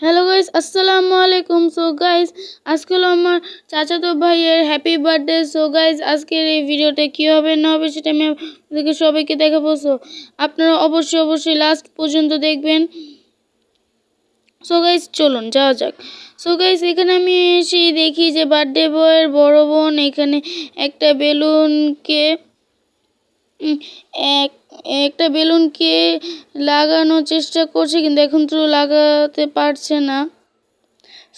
Hello guys আসসালামু আলাইকুম so guys আজকে হলো আমার চাচাতো ভাইয়ের হ্যাপি বার্থডে সো গাইস আজকের এই ভিডিওটা কী হবে না হবে সেটা আমি আপনাদেরকে সবাইকে দেখাবো। সো আপনারা অবশ্যই অবশ্যই লাস্ট পর্যন্ত দেখবেন। সো গাইস চলুন, যাওয়া যাক। সো গাইস এখানে আমি এসে দেখি যে বার্থডে বয়ের বড় বোন এখানে একটা বেলুনকে এক একটা বেলুনকে লাগানোর চেষ্টা করছে, কিন্তু এখন তো লাগাতে পারছে না।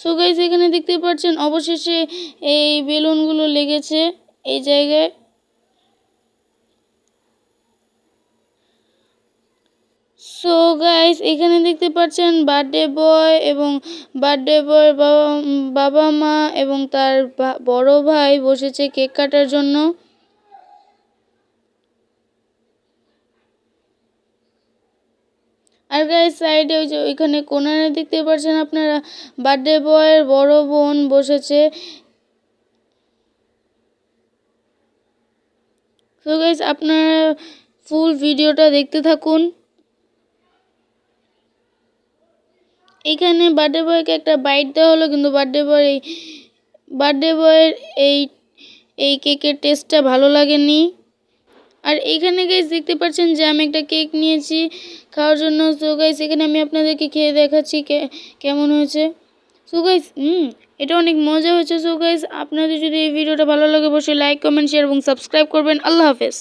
সো গাইস এখানে দেখতে পাচ্ছেন, অবশেষে এই বেলুনগুলো লেগেছে এই জায়গায়। সো গাইস এখানে দেখতে পাচ্ছেন বার্থডে বয় এবং বার্থডে বয় বাবা বাবা মা এবং তার বড় ভাই বসেছে কেক কাটার জন্য। আর গাইস সাইডে ওই যে ওইখানে কোনারে দেখতে পাচ্ছেন আপনারা? বার্থডে বয়ের বড় বোন বসেছে। তো গাইস আপনারা ফুল ভিডিওটা দেখতে থাকুন। এখানে বার্থডে বয়কে একটা বাইট দেওয়া হলো, কিন্তু বার্থডে বয় এই বার্থডে বয়ের এই এই কেকের টেস্টটা ভালো লাগেনি। আর এইখানে গাইস দেখতে পাচ্ছেন যে আমি একটা কেক নিয়েছি খাওয়ার জন্য। সো গাইস এখানে আমি আপনাদেরকে খেয়ে দেখাচ্ছি কেমন হয়েছে। সো গাইস হুম, এটা অনেক মজা হয়েছে। সো গাইস আপনাদের যদি এই ভিডিওটা ভালো লাগে, অবশ্যই লাইক কমেন্ট শেয়ার এবং সাবস্ক্রাইব করবেন। আল্লাহ হাফেজ।